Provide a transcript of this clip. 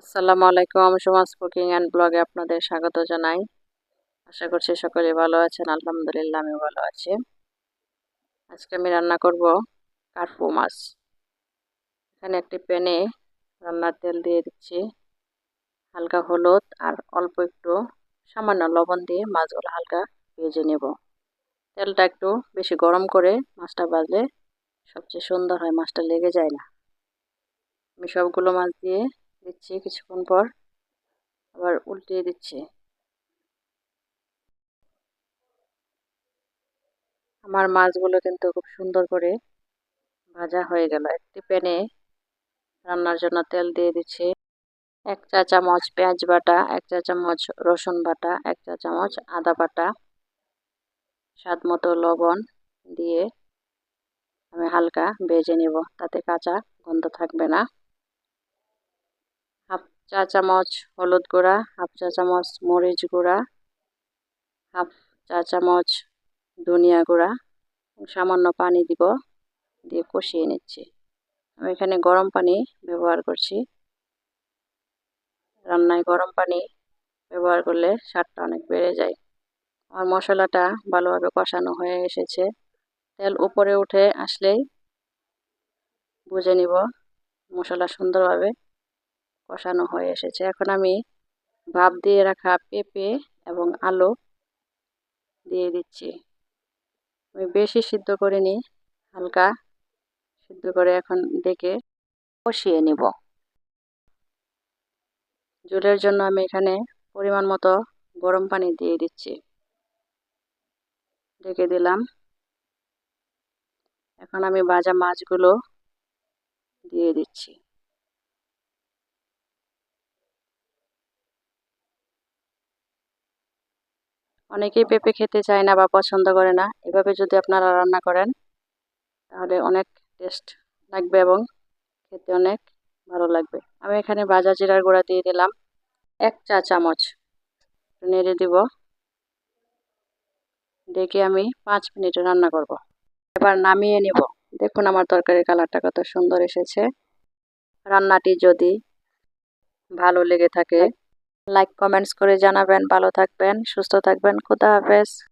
আসসালামু আলাইকুম সমাজ কুকিং অ্যান্ড ব্লগে আপনাদের স্বাগত জানাই। আশা করছি সকলে ভালো আছেন, আলহামদুলিল্লাহ আমি ভালো আছি। আজকে আমি রান্না করব কার্পু মাছ। এখানে একটি প্যানে রান্নার তেল দিয়ে দিচ্ছি। হালকা হলুদ আর অল্প একটু সামান্য লবণ দিয়ে মাছগুলো হালকা ভেজে নেব। তেলটা একটু বেশি গরম করে মাছটা ভাজলে সবচেয়ে সুন্দর হয়, মাছটা লেগে যায় না। আমি সবগুলো মাছ দিয়ে দিচ্ছি কিছুক্ষণ পর। আবার উল্টিয়ে দিচ্ছি। আমার মাছগুলো কিন্তু খুব সুন্দর করে ভাজা হয়ে গেল। একটি প্যানে রান্নার জন্য তেল দিয়ে দিচ্ছি। এক চা চামচ পেঁয়াজ বাটা, এক চা চামচ রসুন বাটা, এক চা চামচ আদা বাটা, স্বাদ মতো লবণ দিয়ে আমি হালকা ভেজে নেব। তাতে কাঁচা গন্ধ থাকবে না। চা চামচ হলুদ গুঁড়া, হাফ চা চামচ মরিচ গুঁড়া, হাফ চা চামচ ধনিয়া গুঁড়া। সামান্য পানি দিব, দিয়ে কষিয়ে নিচ্ছি। আমি এখানে গরম পানি ব্যবহার করছি। রান্নায় গরম পানি ব্যবহার করলে স্বাদটা অনেক বেড়ে যায়। আমার মশলাটা ভালোভাবে কষানো হয়ে এসেছে। তেল উপরে উঠে আসলেই বুঝে নিব মশলা সুন্দরভাবে কষানো হয়ে এসেছে। এখন আমি ভাপ দিয়ে রাখা পেঁপে এবং আলু দিয়ে দিচ্ছি। আমি বেশি সিদ্ধ করিনি, হালকা সিদ্ধ করে এখন ডেকে কষিয়ে নিব। জলের জন্য আমি এখানে পরিমাণ মতো গরম পানি দিয়ে দিচ্ছি। ঢেকে দিলাম। এখন আমি ভাজা মাছগুলো দিয়ে দিচ্ছি। অনেকেই পেঁপে খেতে চায় না বা পছন্দ করে না। এভাবে যদি আপনারা রান্না করেন, তাহলে অনেক টেস্ট লাগবে এবং খেতে অনেক ভালো লাগবে। আমি এখানে ভাজা জিরার গুঁড়া দিয়ে দিলাম। এক চা চামচ। নেড়ে দিব। ডেকে আমি পাঁচ মিনিট রান্না করব। এবার নামিয়ে নিব। দেখুন আমার তরকারির কালারটা কত সুন্দর এসেছে। রান্নাটি যদি ভালো লেগে থাকে লাইক কমেন্টস করে জানাবেন ভালো থাকবেন সুস্থ থাকবেন খুদা হাফেজ।